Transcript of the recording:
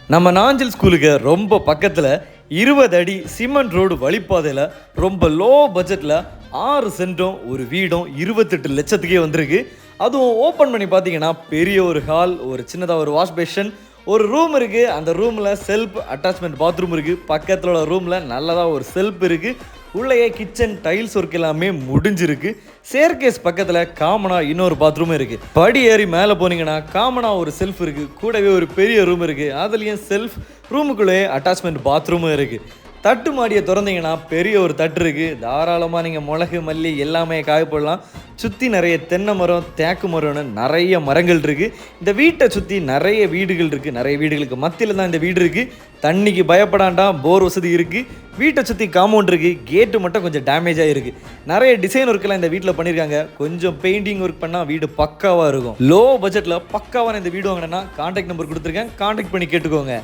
நம்ம நாஞ்சல் ஸ்கூலுக்கு ரொம்ப பக்கத்தில் இருபது அடி சிமெண்ட் ரோடு வழிப்பாதையில் ரொம்ப லோ பட்ஜெட்டில் ஆறு சென்ட்டும் ஒரு வீடும் இருபத்தெட்டு லட்சத்துக்கே வந்திருக்கு. அதுவும் ஓப்பன் பண்ணி பார்த்தீங்கன்னா பெரிய ஒரு ஹால் ஒரு சின்னதாக ஒரு வாஷ் பேஷன் ஒரு ரூம் இருக்குது அந்த ரூமில் செல்ஃப் அட்டாச்மெண்ட் பாத்ரூம் இருக்குது பக்கத்தில் உள்ள ரூமில் நல்லதாக ஒரு செல்ஃப் இருக்குது உள்ளேயே கிச்சன் டைல்ஸ் ஒர்க் எல்லாமே முடிஞ்சிருக்கு. சேர்கேஸ் பக்கத்தில் காமனாக இன்னொரு பாத்ரூம் இருக்குது படி ஏறி மேலே போனீங்கன்னா காமனாக ஒரு செல்ஃப் இருக்குது கூடவே ஒரு பெரிய ரூம் இருக்குது அதுலேயும் செல்ஃப் ரூமுக்குள்ளேயே அட்டாச்மெண்ட் பாத்ரூமும் இருக்குது தட்டு மாடியை திறந்தீங்கன்னா பெரிய ஒரு தட்டு இருக்குது தாராளமாக நீங்கள் மிளகு மல்லி எல்லாமே காய போடலாம். சுற்றி நிறைய தென்னை மரம் தேக்கு மரம்னு நிறைய மரங்கள் இருக்குது இந்த வீட்டை சுற்றி நிறைய வீடுகள் இருக்குது நிறைய வீடுகளுக்கு மத்தியில் தான் இந்த வீடு இருக்குது தண்ணிக்கு பயப்படாண்டா போர் வசதி இருக்குது வீட்டை சுற்றி காம்பவுண்ட் இருக்குது கேட்டு மட்டும் கொஞ்சம் டேமேஜ் ஆகிருக்கு நிறைய டிசைன் ஒர்க்கெல்லாம் இந்த வீட்டில் பண்ணியிருக்காங்க கொஞ்சம் பெயிண்டிங் ஒர்க் பண்ணால் வீடு பக்காவாக இருக்கும். லோ பட்ஜெட்டில் பக்காவான இந்த வீடு வாங்கினா கான்டாக்ட் நம்பர் கொடுத்துருக்கேன். கான்டாக்ட் பண்ணி கேட்டுக்கோங்க.